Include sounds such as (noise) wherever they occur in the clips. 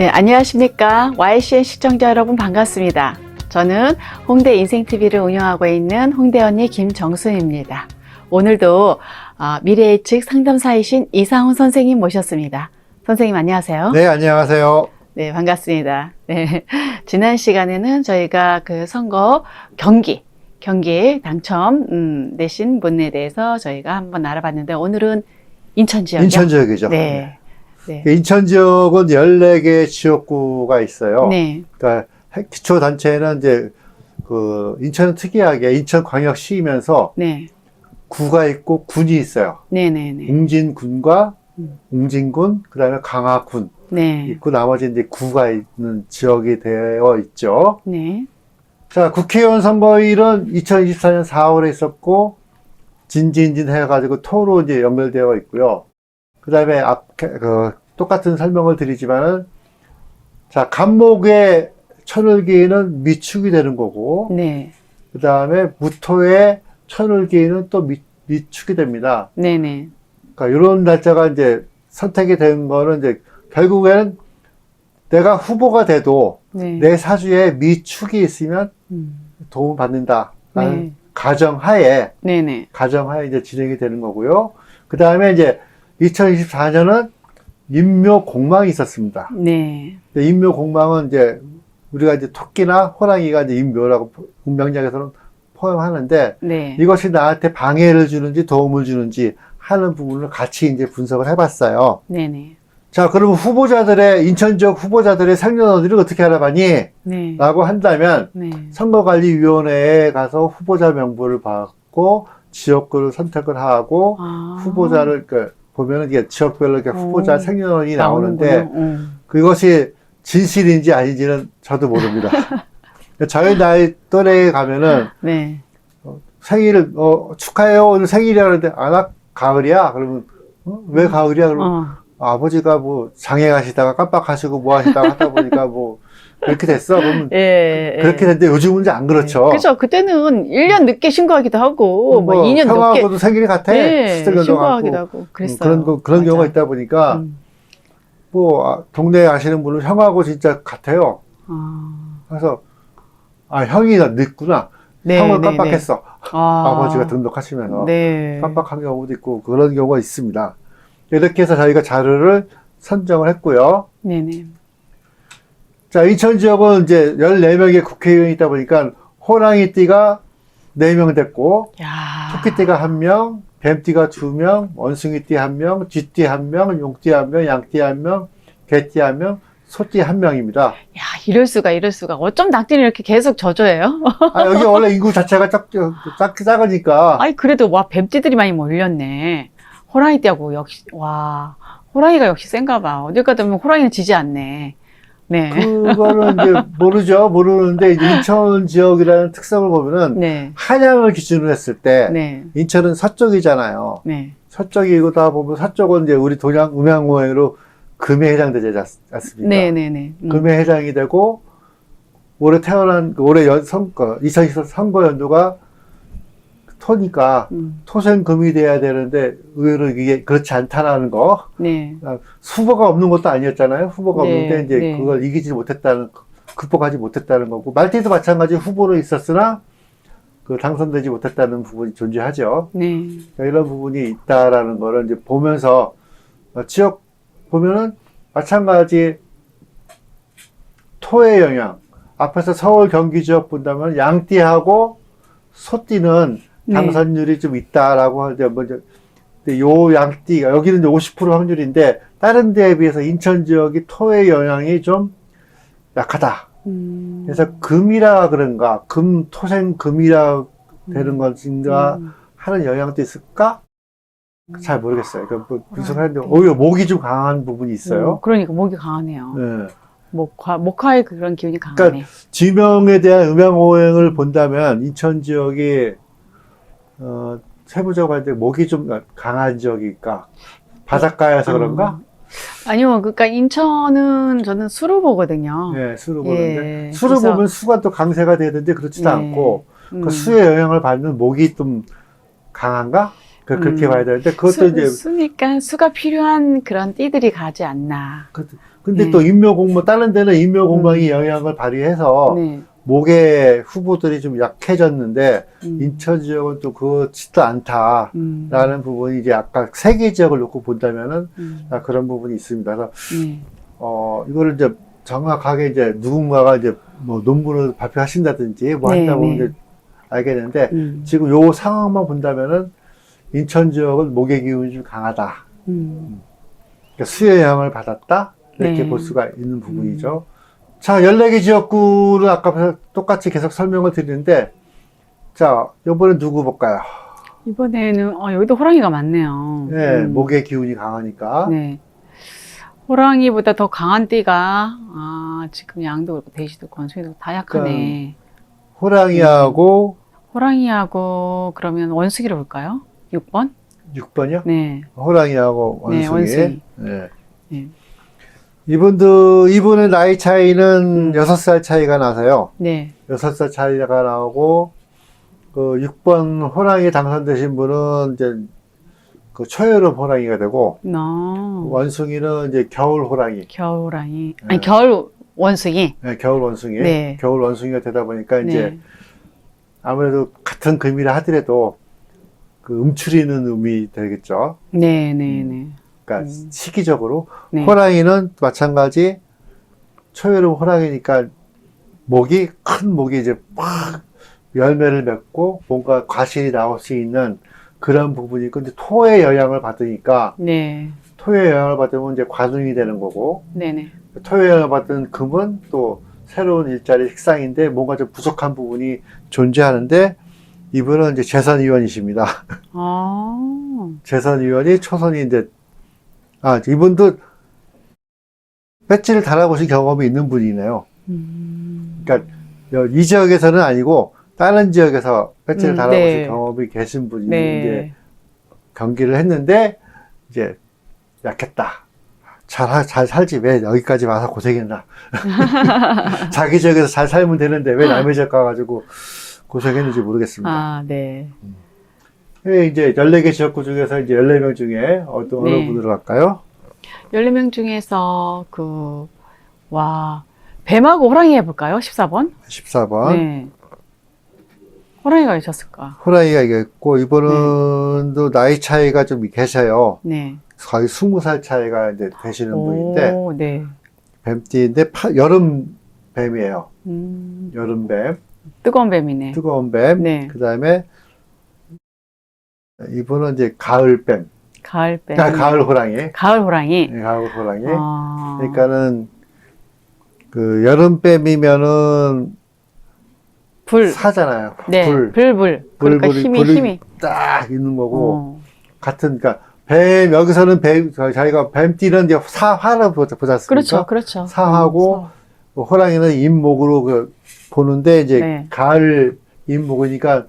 네, 안녕하십니까. YCN 시청자 여러분 반갑습니다. 저는 홍대 인생TV를 운영하고 있는 홍대 언니 김정순입니다. 오늘도 어, 미래예측 상담사이신 이상훈 선생님 모셨습니다. 선생님 안녕하세요. 네, 안녕하세요. 네, 반갑습니다. 네. (laughs) 지난 시간에는 저희가 그 선거 경기, 경기 당첨, 음, 내신 분에 대해서 저희가 한번 알아봤는데 오늘은 인천 지역이요? 인천 지역이죠. 네. 네. 인천 지역은 14개 지역구가 있어요. 네. 그러니까 기초 단체는 이제 그 인천은 특이하게 인천 광역시이면서 네. 구가 있고 군이 있어요. 네네네. 웅진군과 음. 웅진군, 그다음에 강화군 네. 있고 나머지 이제 구가 있는 지역이 되어 있죠. 네. 자, 국회의원 선거일은 2024년 4월에 있었고 진진진 해가지고 토로 이제 연결되어 있고요. 그 다음에 앞, 그, 똑같은 설명을 드리지만은, 자, 간목의 천을기는 미축이 되는 거고, 네. 그 다음에 무토의 천을기는 또 미, 미축이 됩니다. 네네. 그러니까 이런 날짜가 이제 선택이 된 거는 이제 결국에는 내가 후보가 돼도 네. 내 사주에 미축이 있으면 음. 도움 받는다. 라는 네. 가정하에, 네네. 가정하에 이제 진행이 되는 거고요. 그 다음에 이제 2024년은 인묘 공망이 있었습니다. 네. 인묘 공망은 이제 우리가 이제 토끼나 호랑이가 이제 인묘라고 운명장에서는 포함하는데 네. 이것이 나한테 방해를 주는지 도움을 주는지 하는 부분을 같이 이제 분석을 해봤어요. 네네. 자, 그러면 후보자들의, 인천 지역 후보자들의 생년월일을 어떻게 알아봤니? 네. 라고 한다면 네. 선거관리위원회에 가서 후보자 명부를 받고 지역구를 선택을 하고 아. 후보자를 그 보면은 이게 지역별로 이렇게 후보자 오, 생년월일이 나오는데. 음. 그것이 진실인지 아닌지는 저도 모릅니다. (laughs) 저희 나이 또래에 가면은 네. 생일을 어, 축하해요 오늘 생일이야 그러는데 아나 가을이야 그러면 어? 왜 가을이야 그러면 어. 아버지가 뭐 장에 가시다가 깜빡하시고 뭐 하시다가 하다 보니까 뭐 그렇게 됐어 그러면 (laughs) 예. 예. 그렇게 됐는데 요즘은 이제 안 그렇죠. 그죠. 그때는 1년 늦게 신고하기도 하고, 뭐, 2년 늦게. 형하고도 생일이 같아. 네. 시들려도 신고하기도 같고. 하고. 그랬어요. 음, 그런 거, 그런. 경우가 있다 보니까 음. 뭐 아, 동네에 아시는 분은 형하고 진짜 같아요. 아. 그래서 아 형이 나 늦구나. 네, 형을 네, 깜빡했어. 아. (laughs) 아버지가 등록하시면서 네. 깜빡한 경우도 있고 그런 경우가 있습니다. 이렇게 해서 저희가 자료를 선정을 했고요. 네네. 자, 인천 지역은 이제 14명의 국회의원이 있다 보니까 호랑이띠가 4명 됐고, 야. 토끼띠가 1명, 뱀띠가 2명, 원숭이띠 1명, 쥐띠 1명, 용띠 1명, 양띠 1명, 개띠 1명, 소띠 1명입니다. 야, 이럴 수가, 이럴 수가. 어쩜 낙띠는 이렇게 계속 저조해요? 아, 여기 원래 인구 자체가 작, 작, 작으니까, 아니, 그래도, 와, 뱀띠들이 많이 몰렸네. 호랑이띠하고 역시, 와, 호랑이가 역시 센가 봐. 어딜 가다 보면 호랑이는 지지 않네. 네. 그거는 이제 모르죠. 모르는데, 인천 지역이라는 특성을 보면은, 네. 한양을 기준으로 했을 때, 네. 인천은 서쪽이잖아요. 네. 서쪽이고 다 보면 서쪽은 이제 우리 동양 음양모행으로 금에 해당되지 않- 않습니까? 네, 네, 네. 음. 금에 해당이 되고 올해 태어난 그 올해 연 선거 2024 선거 연도가 토니까 음. 토생금이 돼야 되는데 의외로 이게 그렇지 않다라는 거 네. 아, 후보가 없는 것도 아니었잖아요. 후보가 네, 없는데 이제 네. 그걸 이기지 못했다는 극복하지 못했다는 거고 말티도 마찬가지 후보로 있었으나 그 당선되지 못했다는 부분이 존재하죠. 네. 그러니까 이런 부분이 있다라는 거를 이제 보면서 어, 지역 보면은 마찬가지 토의 영향 앞에서 서울 경기 지역 본다면 양띠하고 소띠는 네. 당선율이 좀 있다라고 하는데 먼저 근데 요 양띠가 여기는 이제 50% 확률인데 다른 데에 비해서 인천 지역이 토의 영향이 좀 약하다. 음. 그래서 금이라 그런가 금 토생 금이라 되는 것인가 음. 하는 영향도 있을까? 잘 모르겠어요. 그 뭐, 분석하는데 그렇군요. 오히려 목이 좀 강한 부분이 있어요. 음, 그러니까 목이 강하네요. 네. 목화, 목화의 그런 기운이 강하네. 그러니까 지명에 대한 음양오행을 본다면 인천 지역이 어, 세부적으로 할 때 목이 좀 강한 지역일까? 바닷가여서 그런가? 어. 아니요, 그러니까 인천은 저는 수로 보거든요. 네, 수로 보는데 예, 수를 그래서- 보면 수가 또 강세가 되는데 그렇지도 네. 않고 음. 그 수의 영향을 받는 목이 좀 강한가? 그, 그렇게 음. 봐야 되는데 그것도 수, 이제 수니까 수가 필요한 그런 띠들이 가지 않나. 그, 근데 네. 또 인묘공무 다른 데는 인묘공방이 영향을 발휘해서 네. 목의 후보들이 좀 약해졌는데 음. 인천 지역은 또 그렇지도 않다라는 음. 부분이 이제 아까 세개 지역을 놓고 본다면은 음. 아, 그런 부분이 있습니다. 그래서 네. 어 이거를 이제 정확하게 이제 누군가가 이제 뭐 논문을 발표하신다든지 뭐 네, 한다 보면 네. 이제 알겠는데 음. 지금 요 상황만 본다면은 인천 지역은 목의 기운이 좀 강하다. 음. 그러니까 수의 영향을 받았다. 이렇게 네. 볼 수가 있는 부분이죠. 자, 14개 지역구를 아까 똑같이 계속 설명을 드리는데, 자, 요번엔 누구 볼까요? 이번에는 어, 여기도 호랑이가 많네요. 네, 음. 목의 기운이 강하니까. 네. 호랑이보다 더 강한 띠가 아 지금 양도 그렇고 돼지도 권숭이도 다 약하네. 호랑이하고 호랑이하고 그러면 원숭이로 볼까요? 6번? 6번이요? 네. 호랑이하고 원숭이. 네, 원숭이. 네. 네. 이분도, 이분의 나이 차이는 음. 6살 차이가 나서요. 네. 6살 차이가 나오고, 그 6번 호랑이 당선되신 분은 이제 그 초여름 호랑이가 되고, 너 원숭이는 이제 겨울 호랑이, 겨울 호랑이. 네. 아니 겨울 원숭이. 네, 겨울 원숭이, 네. 겨울 원숭이가 되다 보니까 이제 네. 아무래도 같은 금이라 하더라도 그 음추리는 음이 되겠죠. 네, 네, 네. 그러니까 음. 시기적으로 네. 호랑이는 마찬가지 초여름 호랑이니까 목이 큰 목이 이제 막 열매를 맺고 뭔가 과실이 나올 수 있는 그런 부분이 있고 근데 토의 영향을 받으니까 네. 토의 영향을 받으면 이제 과중이 되는 거고 네, 네. 토의 영향을 받은 금은 또 새로운 일자리 색상인데 뭔가 좀 부족한 부분이 존재하는데 이분은 이제 재선위원이십니다. 아. 재선위원이 초선인데 아 이분도 배지를 달아보신 경험이 있는 분이네요. 음. 그러니까 이 지역에서는 아니고 다른 지역에서 배지를 음, 달아보신 네. 경험이 계신 분이 네. 이제 경기를 했는데 이제 약했다. 잘, 잘 살지 왜 여기까지 와서 고생했나. (laughs) (laughs) 자기 지역에서 잘 살면 되는데 왜 남의 (laughs) 지역 가가지고 고생했는지 모르겠습니다. 아, 네. 예, 이제 14개 지역구 중에서 이제 14명 중에 어떤 어느 네. 분으로 갈까요? 14명 중에서 그, 와, 뱀하고 호랑이 해볼까요? 14번? 14번. 네. 호랑이가 있었을까? 호랑이가 있고, 이분도 나이 차이가 좀 계셔요. 네. 거의 20살 차이가 이제 되시는 분인데, 오, 네. 뱀띠인데, 파- 여름 뱀이에요. 음, 여름 뱀, 뜨거운 뱀이네. 뜨거운 뱀. 네. 그 다음에, 이분은 이제 가을 뱀. 가을 뱀. 아, 가을 호랑이. 가을 호랑이. 네, 가을 호랑이. 아. 그러니까는, 그 여름 뱀이면은 불. 사잖아요. 네. 불. 불, 불. 그러니까 불, 불이- 힘이, 불이 힘이. 딱 있는 거고, 어. 같은, 그러니까 뱀, 여기서는 뱀, 자기가 뱀띠는 이제 사화를 보지 않습니까? 그렇죠, 그렇죠. 사하고 어, 뭐 호랑이는 임목으로 그 보는데 이제 네. 가을 임목이니까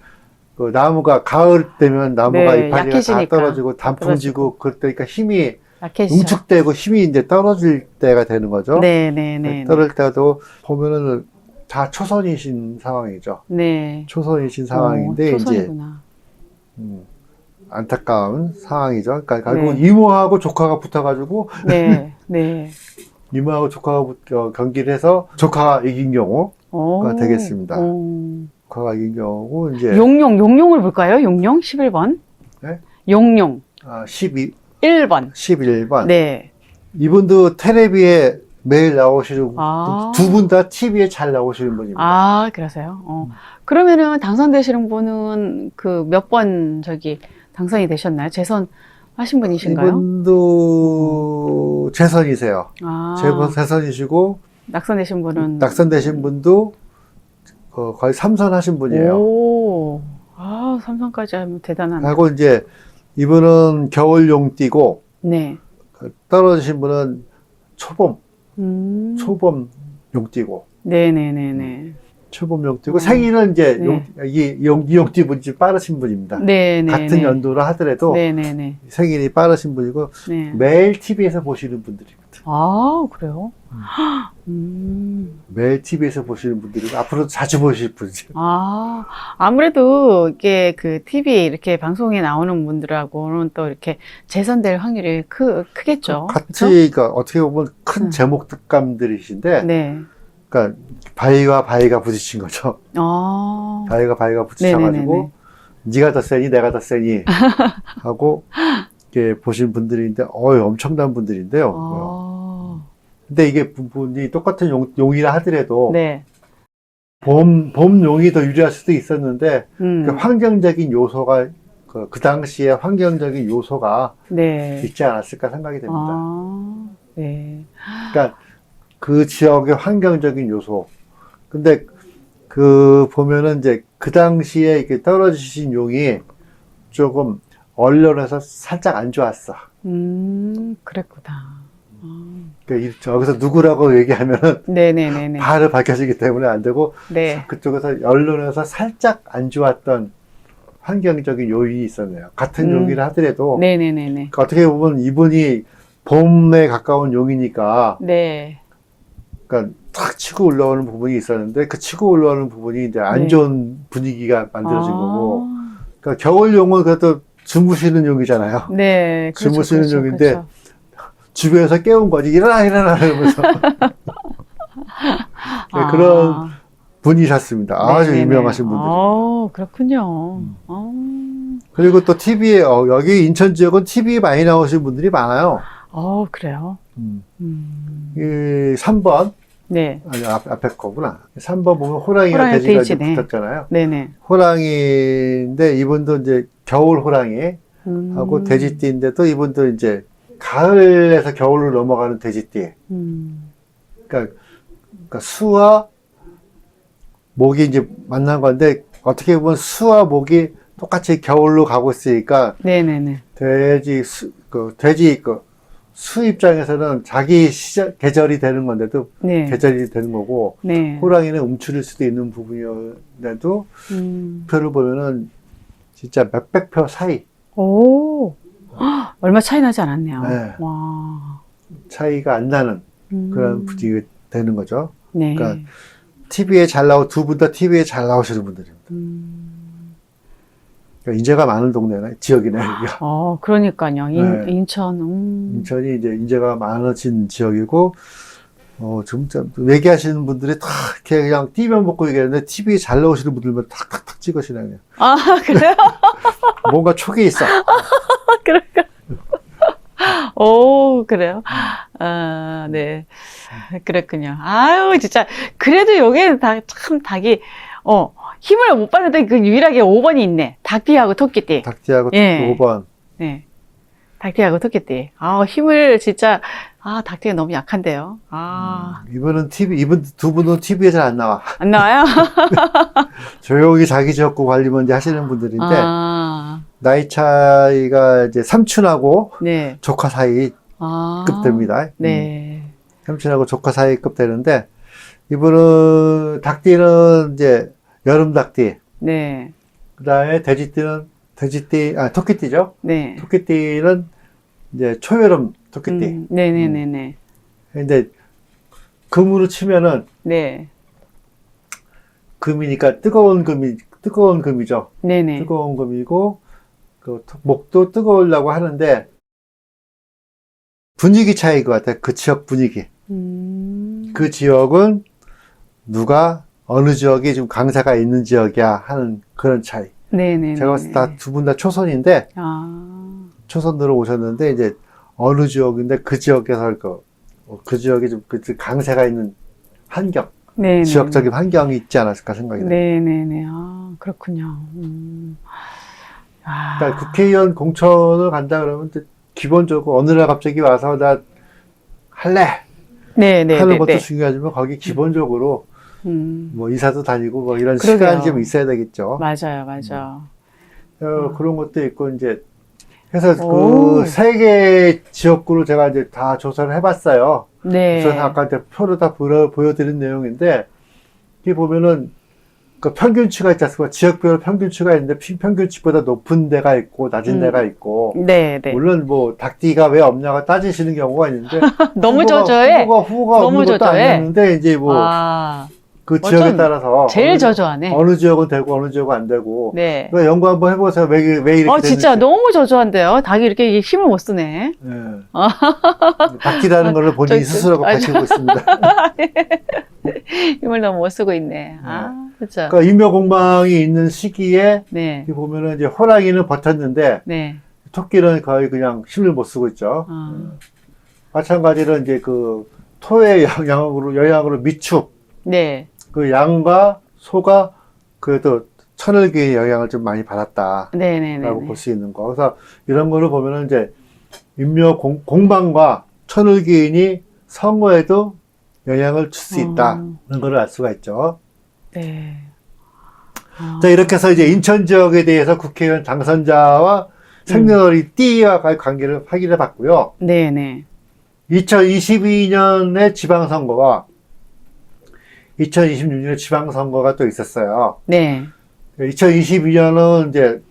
그 나무가 가을 되면 나무가 네, 이파리가 다 약해지니까. 떨어지고 단풍 지고 그때니까 힘이 약해지죠. 응축되고 힘이 이제 떨어질 때가 되는 거죠. 네, 네, 네. 떨어질 때도 보면은 다 초선이신 상황이죠. 네. 초선이신 상황인데 어, 이제. 음, 안타까운 상황이죠. 그러니까 결국은 네. 이모하고 조카가 붙어가지고 네, 네. (laughs) 이모하고 조카가 붙- 어, 경기를 해서 조카가 이긴 경우 오. 되겠습니다. 오. 이긴 경우고 이제 용용, 용용을 볼까요? 용용 11번. 네? 용용 아, 12, 1번. 11번 네. 이분도 텔레비에 매일 나오시는 아. 두분 다 TV에 잘 나오시는 분입니다. 아, 그러세요? 어. 그러면은 당선되시는 분은 그 몇 번 저기 당선이 되셨나요? 재선 하신 분이신가요? 이분도 재선이세요. 아, 재선 재선이시고 낙선되신 분은 낙선되신 분도 어, 거의 삼선하신 분이에요. 오. 아, 삼성까지 하면 대단한. 하고 이제 이분은 겨울용 띠고 네. 그 떨어지신 분은 초봄 음. 초봄 용 띠고 네네네네. 초봄 용띠고 어. 생일은 이제 네. 용, 이 용, 이 용띠 분이 좀 빠르신 분입니다. 네, 네. 같은 네. 연도를 하더라도 네, 네, 네. 생일이 빠르신 분이고 네. 매일 TV에서 보시는 분들입니다. 아, 그래요? 음. (gasps) 매일 TV에서 보시는 분들이고 앞으로 자주 보실 분이죠. 아, 아무래도 이게 그 TV 이렇게 방송에 나오는 분들하고는 또 이렇게 재선될 확률이 크, 크겠죠. 같이? 그러니까 어떻게 보면 큰 음. 제목 특감들이신데 네. 그러니까 바위와 바위가 부딪힌 거죠. 아. 바위가 바위가 부딪혀가지고 네네네네. 네가 더 세니 내가 더 세니 (laughs) 하고 이렇게 보신 분들인데 어이 엄청난 분들인데요. 아. 근데 이게 부분이 똑같은 용, 용이라 하더라도 네. 봄, 봄 용이 더 유리할 수도 있었는데 음. 그 환경적인 요소가 그, 그 당시에 환경적인 요소가 네. 있지 않았을까 생각이 됩니다. 아. 네. 그러니까 그 지역의 환경적인 요소. 근데 그 보면은 이제 그 당시에 이렇게 떨어지신 용이 조금 언론에서 살짝 안 좋았어. 음, 그랬구나. 아. 그러니까 이- 여기서 누구라고 얘기하면은 네네네네. 바로 밝혀지기 때문에 안 되고 네. 그쪽에서 언론에서 살짝 안 좋았던 환경적인 요인이 있었네요. 같은 음. 용이라 하더라도 네네네네. 그러니까 어떻게 보면 이분이 봄에 가까운 용이니까 네. 그러니까 탁 치고 올라오는 부분이 있었는데 그 치고 올라오는 부분이 이제 안 네. 좋은 분위기가 만들어진 아. 거고 그러니까 겨울 용은 그래도 주무시는 용이잖아요. 네. (laughs) 그렇죠, 주무시는 그렇죠, 용인데 그렇죠. 주변에서 깨운 거지 일어나 일어나 이러면서 (laughs) 네, 그런 분이셨습니다. 아주 네네네. 유명하신 분들. 어, 그렇군요. 음. 어, 그리고 또 TV에 어, 여기 인천 지역은 TV에 많이 나오신 분들이 많아요. 어, 그래요. 음. 음. 이 3번 네. 아니 앞, 앞에 거구나. 3번 보면 호랑이가 호랑이, 돼지가 이제 돼지네. 붙었잖아요. 네네. 호랑이인데 이분도 이제 겨울 호랑이 음. 하고 돼지띠인데 또 이분도 이제 가을에서 겨울로 넘어가는 돼지띠. 음. 그러니까, 그러니까 수와 목이 이제 만난 건데 어떻게 보면 수와 목이 똑같이 겨울로 가고 있으니까 네네네. 돼지 수, 그 돼지 그 수 입장에서는 자기 시절 계절이 되는 건데도 네. 계절이 되는 거고 네. 호랑이는 움츠릴 수도 있는 부분이었는데도 음. 표를 보면은 진짜 몇백 표 사이 오. 헉, 얼마 차이 나지 않았네요. 네. 와. 차이가 안 나는 음. 그런 분위기가 되는 거죠. 네. 그러니까 TV에 잘 나오 두 분 다 TV에 잘 나오시는 분들입니다. 음. 그러니까 인재가 많은 동네네 지역이네 여기가. 어, 그러니까요. 인, 네. 인천, 음. 인천이 이제 인재가 많아진 지역이고 어 진짜 얘기하시는 분들이 다 이렇게 그냥 띄면 먹고 얘기하는데 TV에 잘 나오시는 분들만 탁탁탁 찍으시네 그냥. 아, (laughs) 그래요? (laughs) 뭔가 촉이 있어. 그럴까? 오, 그래요? 아, 네. 그랬군요. 아유, 진짜. 그래도 여기는 다, 참, 닭이, 어, 힘을 못 받는데 그 유일하게 5번이 있네. 닭띠하고 토끼띠. 닭띠하고 예. 5번. 네. 닭띠하고 토끼띠. 아, 힘을 진짜, 아, 닭띠가 너무 약한데요. 아, 이분은 TV 이분 두 분은 TV에 잘 안 나와. 안 나와요? (laughs) 조용히 자기 지역구 관리 먼저 하시는 분들인데 아, 나이 차이가 이제 삼촌하고 네. 조카 사이 아. 급 됩니다. 음, 네. 삼촌하고 조카 사이 급 되는데 이분은 닭띠는 이제 여름 닭띠. 네. 그다음에 돼지띠는 돼지띠 아 토끼띠죠. 네. 토끼띠는 이제 초여름 토끼띠. 음, 네네네네. 근데 금으로 치면은 네. 금이니까 뜨거운 금이 뜨거운 금이죠. 네네. 뜨거운 금이고 그 목도 뜨거우려고 하는데 분위기 차이인 것 같아요. 그 지역 분위기. 음. 그 지역은 누가 어느 지역이 좀 강사가 있는 지역이야 하는 그런 차이. 네네. 제가 봤을 때 두 분 다 초선인데 아. 초선으로 오셨는데 이제 어느 지역인데 그 지역에서 그, 그 지역에 좀 그 강세가 있는 환경, 네네. 지역적인 환경이 있지 않았을까 생각이 듭니다. 네네네. 아, 그렇군요. 음. 아. 그러니까 국회의원 공천을 간다 그러면 기본적으로 어느 날 갑자기 와서 나 할래 네네. 하는 것도 네. 중요하지만 거기 기본적으로 음. 뭐 이사도 다니고 뭐 이런 그러게요. 시간이 좀 있어야 되겠죠. 맞아요, 맞아. 어, 그런 것도 있고 이제 해서 오. 그세 개 지역구를 제가 이제 다 조사를 해봤어요. 네. 그래서 아까 이제 표로 다 보여, 보여드린 내용인데, 이게 보면은 그 평균치가 있지 않습니까? 지역별로 평균치가 있는데 피- 평균치보다 높은 데가 있고 낮은 음. 데가 있고 네, 네. 물론 뭐 닭띠가 왜 없냐가 따지시는 경우가 있는데 (laughs) 너무 후보가- 저조해. 후보가 후보가 너무 없는 것도 저조해. 아니었는데 이제 뭐 그 아, 지역에 따라서 제일 어느, 저조하네. 어느 지역은 되고 어느 지역은 안 되고 네. 그러니까 연구 한번 해보세요. 왜, 왜 이렇게 어, 진짜 되는지. 너무 저조한데요. 닭이 이렇게 힘을 못 쓰네. 예. 닭띠라는 걸 본인이 저- 저- 스스로가 아, 밝히고 있습니다. (laughs) 힘을 너무 못 쓰고 있네. 아, 그렇죠. 그러니까 인묘 공방이 있는 시기에 네. 보면은 이제 호랑이는 버텼는데 네. 토끼는 거의 그냥 힘을 못 쓰고 있죠. 아, 마찬가지로 이제 그 토의 영향으로 영향으로 미축 네. 그 양과 소가 그래도 천을기의 영향을 좀 많이 받았다라고 네, 네, 네. 볼 수 있는 거. 그래서 이런 거를 보면은 이제 인묘 공, 공방과 천을기인이 선거에도 영향을 줄 수 있다. 음. 그런 거를 알 수가 있죠. 네. 아, 자, 이렇게 해서 이제 인천 지역에 대해서 국회의원 당선자와 생년월일 띠와 관계를 확인해 봤고요. 네, 네. 2022년에 지방선거와 2026년에 지방선거가 또 있었어요. 네. 2022년은 이제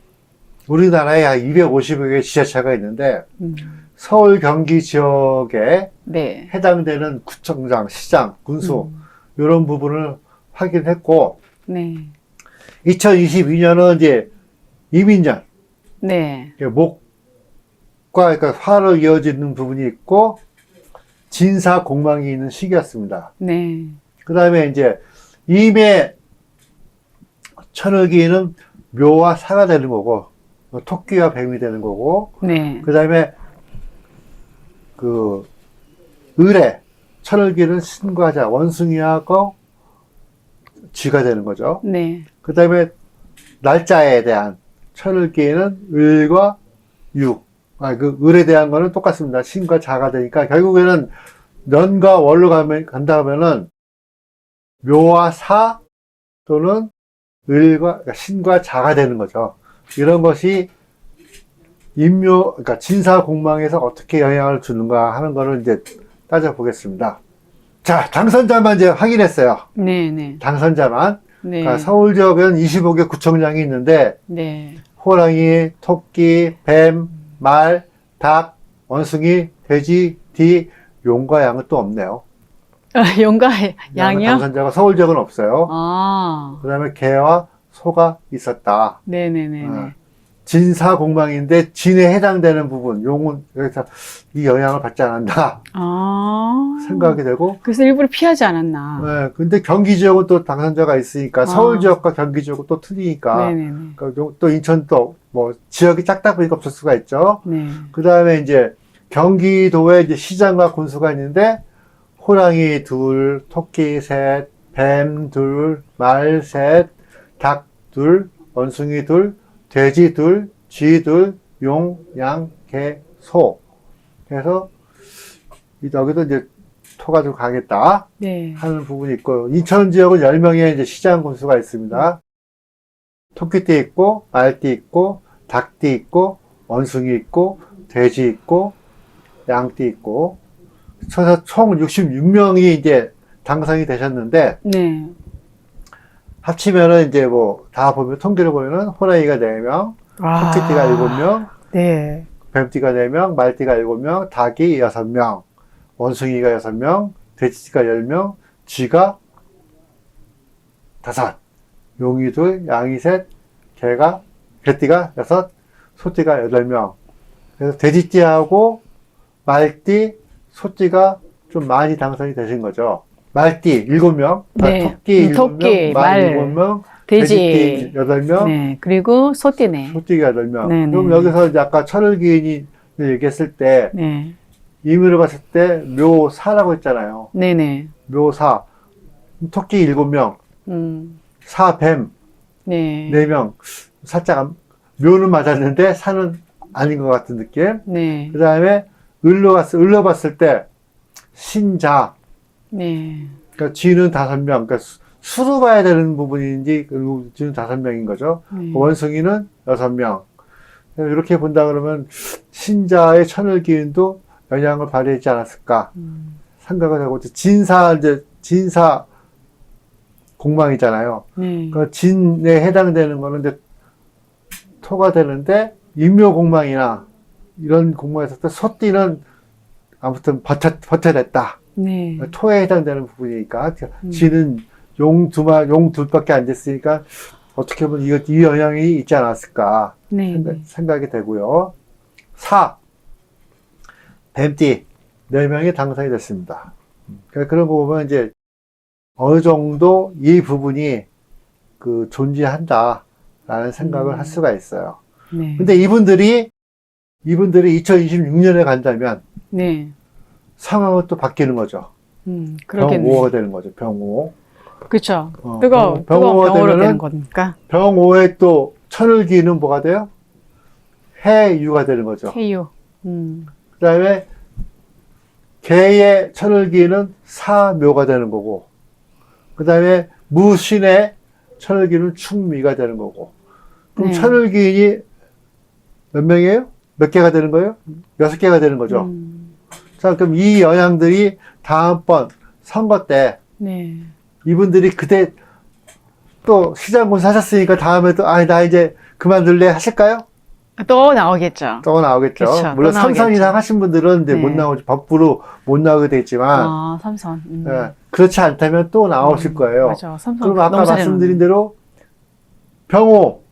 우리나라에 한 250여 개의 지자체가 있는데 음, 서울 경기 지역에 네. 해당되는 구청장, 시장, 군수 음, 이런 부분을 확인했고 네. 2022년은 이제 이민년 네. 목과 그러니까 화로 이어지는 부분이 있고 진사 공망이 있는 시기였습니다. 네. 그 다음에 이제 임의 천을기는 묘와 사가 되는 거고 토끼와 뱀이 되는 거고 네. 그 다음에 그 을의 천을기는 신과 자 원숭이하고 쥐가 되는 거죠. 네. 그 다음에 날짜에 대한 천을기에는 을과 육, 아, 그 을에 대한 거는 똑같습니다. 신과 자가 되니까 결국에는 년과 월로 가면, 간다 하면은 묘와 사 또는 을과, 그러니까 신과 자가 되는 거죠. 이런 것이 인묘, 그러니까 진사 공망에서 어떻게 영향을 주는가 하는 거를 이제 따져 보겠습니다. 자, 당선자만 이제 확인했어요. 네. 네. 당선자만. 네. 그러니까 서울 지역은 25개 구청장이 있는데 네. 호랑이, 토끼, 뱀, 말, 닭, 원숭이, 돼지, 디, 용과 양은 또 없네요. 용가 양은 양이요? 당선자가 서울 지역은 없어요. 아. 그 다음에 개와 소가 있었다. 네, 네, 네, 어, 네. 진사공망인데 진에 해당되는 부분, 용은 여기서 이 영향을 받지 않았나 아. 생각이 되고 그래서 일부러 피하지 않았나. 네, 근데 경기 지역은 또 당선자가 있으니까 아. 서울 지역과 경기 지역은 또 틀리니까 네, 네, 네. 그러니까 요- 또 인천도 뭐 지역이 작다 보니까 없을 수가 있죠. 네. 그 다음에 이제 경기도에 이제 시장과 군수가 있는데 호랑이 둘, 토끼 셋, 뱀 둘, 말 셋, 닭 둘, 원숭이 둘, 돼지 둘, 쥐 둘, 용, 양, 개, 소. 그래서 이- 여기도 이제 토가 좀 강했다 네. 하는 부분이 있고 인천 지역은 10명의 이제 시장 군수가 있습니다. 토끼띠 있고 말띠 있고 닭띠 있고 원숭이 있고 돼지 있고 양띠 있고 그래서 총 66명이 이제 당선이 되셨는데 네. 합치면은 이제 뭐 다 보면 통계를 보면은 호랑이가 4명, 아. 토끼띠가 7명, 네. 뱀띠가 4명, 말띠가 7명, 닭이 6명, 원숭이가 6명, 돼지가 10명, 쥐가 5, 용이 둘, 양이 셋, 개가, 개띠가 6, 소띠가 8명. 그래서 돼지띠하고 말띠, 소띠가 좀 많이 당선이 되신 거죠. 말띠 7명, 네. 토끼 음, 7명, 토끼, 말 말, 7명, 돼지. 돼지띠 8명, 네. 그리고 소띠네. 소띠가 8명. 네 네. 그럼 여기서 이제 아까 천을기인이 얘기했을 때, 네. 임의로 봤을 때 묘사라고 했잖아요. 네네. 묘사. 토끼 7명, 음. 사뱀 네. 4명. 살짝 안- 묘는 맞았는데 사는 아닌 것 같은 느낌. 네. 그 다음에 을로 봤을, 을로 봤을 때 신자. 네. 그러니까 쥐는 5명. 그러니까 수- 수로 봐야 되는 부분인지, 그리고 쥐는 5명인 거죠. 네. 원숭이는 6명. 이렇게 본다 그러면 신자의 천을 기운도 영향을 발휘하지 않았을까 음. 생각을 하고 진사 이제 진사 공망이잖아요. 네. 그 진에 해당되는 거는 이제 토가 되는데 인묘 공망이나 이런 공망에서 소띠는 아무튼 버텨, 버텨냈다. 네. 토에 해당되는 부분이니까 음. 진은 용 두마 용 둘밖에 안 됐으니까 어떻게 보면 이거 이 영향이 있지 않았을까 네. 생각- 네. 생각 이 되고요. 4. 뱀띠 4명이 당선이 됐습니다. 그러니까 그런 거 보면 이제 어느 정도 이 부분이 그 존재한다라는 생각을 음. 할 수가 있어요. 네. 근데 이분들이 이분들이 2026년에 간다면 네. 상황은 또 바뀌는 거죠. 음, 병오가 그러겠네. 되는 거죠. 병오. 그렇죠. 어, 뜨거, 병- 뜨거 병오가 병으로 되면은 되는 거니까. 병오에 또 천을 기는 뭐가 돼요? 해유가 되는 거죠. 태유. 음. 그 다음에 개의 천을 기는 사묘가 되는 거고, 그 다음에 무신의 천을 기는 충미가 되는 거고. 그럼 네. 천을 기인이 몇 명이에요? 몇 개가 되는 거예요? 여섯 개가 되는 거죠. 음. 자, 그럼 이 영향들이 다음번 선거 때 네. 이분들이 그때 또 시장군 사셨으니까 다음에 또, 아, 나 이제 그만둘래 하실까요? 또 나오겠죠. 또 나오겠죠. 그쵸, 물론 또 삼선. 이상 하신 분들은 이제 네. 못 나오지, 법부로 못 나오게 되겠지만, 아, 삼선. 음. 예, 그렇지 않다면 또 나오실 음, 거예요. 맞아. 삼선. 그럼 아까. 말씀드린 대로 병호,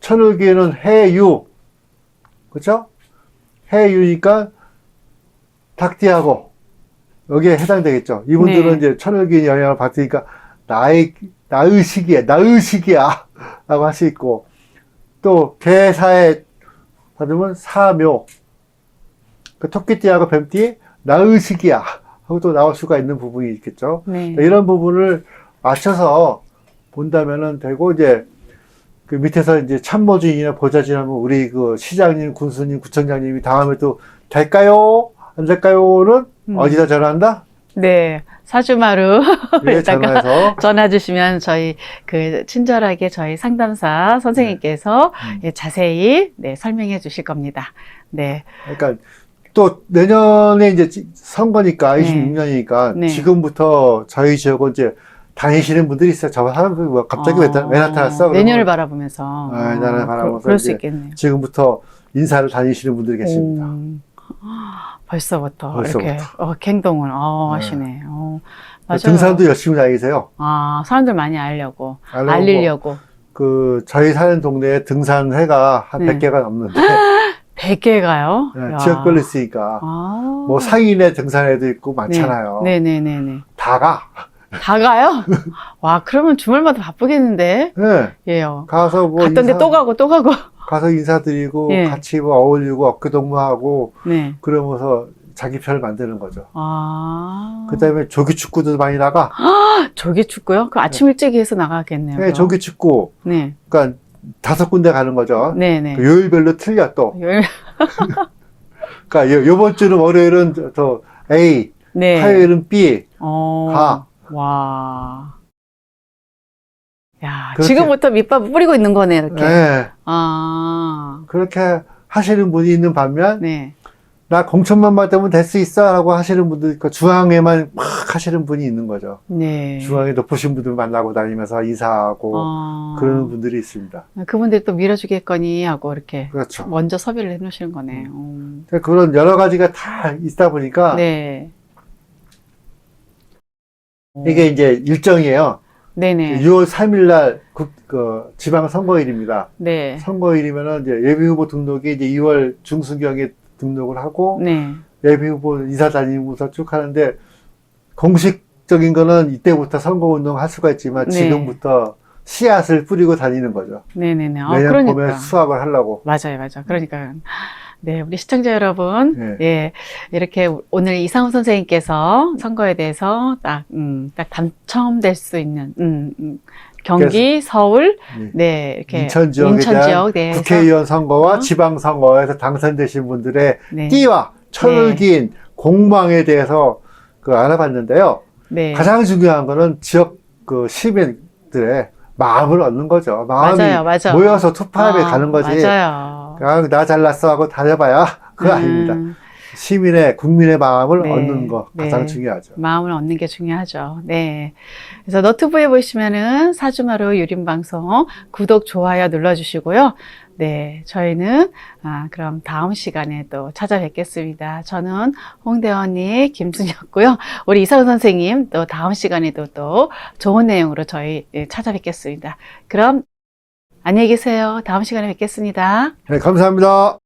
천을기에는 해유, 그렇죠? 해유니까 닭띠하고 여기에 해당되겠죠. 이분들은 네. 이제 천을기 영향을 받으니까 나의 나의식이야, 나의식이야 (laughs) 라고 할 수 있고 또 개사에 받으면 사묘, 그 토끼띠하고 뱀띠 나의식이야 하고 또 나올 수가 있는 부분이 있겠죠. 네. 이런 부분을 맞춰서 본다면은 되고 이제 그 밑에서 이제 참모진이나 보좌진 하면 우리 그 시장님, 군수님, 구청장님이 다음에 또 될까요? 안 될까요?는 음. 어디다 전화한다? 네. 사주마루 예, (laughs) 전화해서 전화 주시면 저희 그 친절하게 저희 상담사 선생님께서 음. 예, 자세히 네, 설명해 주실 겁니다. 네. 그러니까 또 내년에 이제 지- 선거니까 네. 26년이니까 네. 지금부터 저희 지역은 이제 다니시는 분들이 있어요. 저 사람들이 뭐 갑자기 왜, 나- 왜 나타났어? 내년을 그러면 바라보면서. 아, 내년을 어, 바라보면서 그, 그럴 수 이제 있겠네요. 지금부터 인사를 다니시는 분들이 계십니다. 오, 벌써부터, 벌써부터. 이렇게 어, 행동을 어, 네. 하시네. 어, 맞아요. 등산도 열심히 다니세요. 아, 사람들 많이 알려고, 알려고 알리려고. 그 저희 사는 동네에 등산회가 한 네. 100개가 넘는데 (laughs) 100개가요? 네, 지역별로 있으니까 아. 뭐 상인의 등산회도 있고 많잖아요. 네네네네. 다 가. 다 가요? 와, 그러면 주말마다 바쁘겠는데? 네. 예요. 가서 뭐 갔던데 인사- 또 가고 또 가고. 가서 인사드리고 예. 같이 뭐 어울리고 어깨 동무하고 네. 그러면서 자기 편을 만드는 거죠. 아. 그다음에 조기 축구도 많이 나가. 조기 축구요? 그 아침 일찍 해서 나가겠네요. 네. 조기 축구. 네. 그러니까 다섯 군데 가는 거죠. 네 네. 그 요일별로 틀려 또. 열- 그러니까 요, 요번 주는 월요일은 저- 저 A, 네. 화요일은 B. 어. 가. 와. 야, 그렇게- 지금부터 밑밥 뿌리고 있는 거네, 이렇게. 네. 아. 그렇게 하시는 분이 있는 반면 네. 나 공천만 받으면 될 수 있어 라고 하시는 분들 있고 중앙에만 막 하시는 분이 있는 거죠. 네. 중앙에 높으신 분들 만나고 다니면서 인사하고 어. 그러는 분들이 있습니다. 그분들이 또 밀어주겠거니 하고 이렇게 그렇죠. 먼저 섭외를 해 놓으시는 거네. 음. 그런 여러 가지가 다 있다 보니까 네. 이게 이제 일정이에요. 네네. 6월 3일 날 국, 그 지방 선거일입니다. 네. 선거일이면은 이제 예비 후보 등록이 이제 2월 중순경에 등록을 하고 네. 예비 후보 이사 다니면서 쭉 하는데 공식적인 거는 이때부터 선거 운동 할 수가 있지만 네. 지금부터 씨앗을 뿌리고 다니는 거죠. 네네네. 아, 내년 그러니까. 봄에 수확을 하려고. 맞아요, 맞아 요. 그러니까. 네, 우리 시청자 여러분. 네. 네. 이렇게 오늘 이상훈 선생님께서 선거에 대해서 딱, 음, 딱 당첨될 수 있는, 음, 음, 경기, 서울, 네. 네, 이렇게. 인천 지역에 대한 내에서. 국회의원 선거와 어? 지방 선거에서 당선되신 분들의 네. 띠와 천을 긴 공망에 대해서 그 알아봤는데요. 네. 가장 중요한 거는 지역 그 시민들의 마음을 얻는 거죠. 마음이 맞아요, 맞아요. 모여서 투표함에 아, 가는 거지. 맞아요. 그냥 나 잘났어 하고 다녀봐야 (laughs) 그거 음, 아닙니다. 시민의 국민의 마음을 네. 얻는 거 가장 네. 중요하죠. 마음을 얻는 게 중요하죠. 네. 그래서 너튜브에 보시면은 사주마루 유림 방송 구독, 좋아요 눌러주시고요. 네. 저희는, 아, 그럼 다음 시간에 또 찾아뵙겠습니다. 저는 홍대원이 김순이었고요. 우리 이상훈 선생님 또 다음 시간에도 또 좋은 내용으로 저희 예, 찾아뵙겠습니다. 그럼 안녕히 계세요. 다음 시간에 뵙겠습니다. 네, 감사합니다.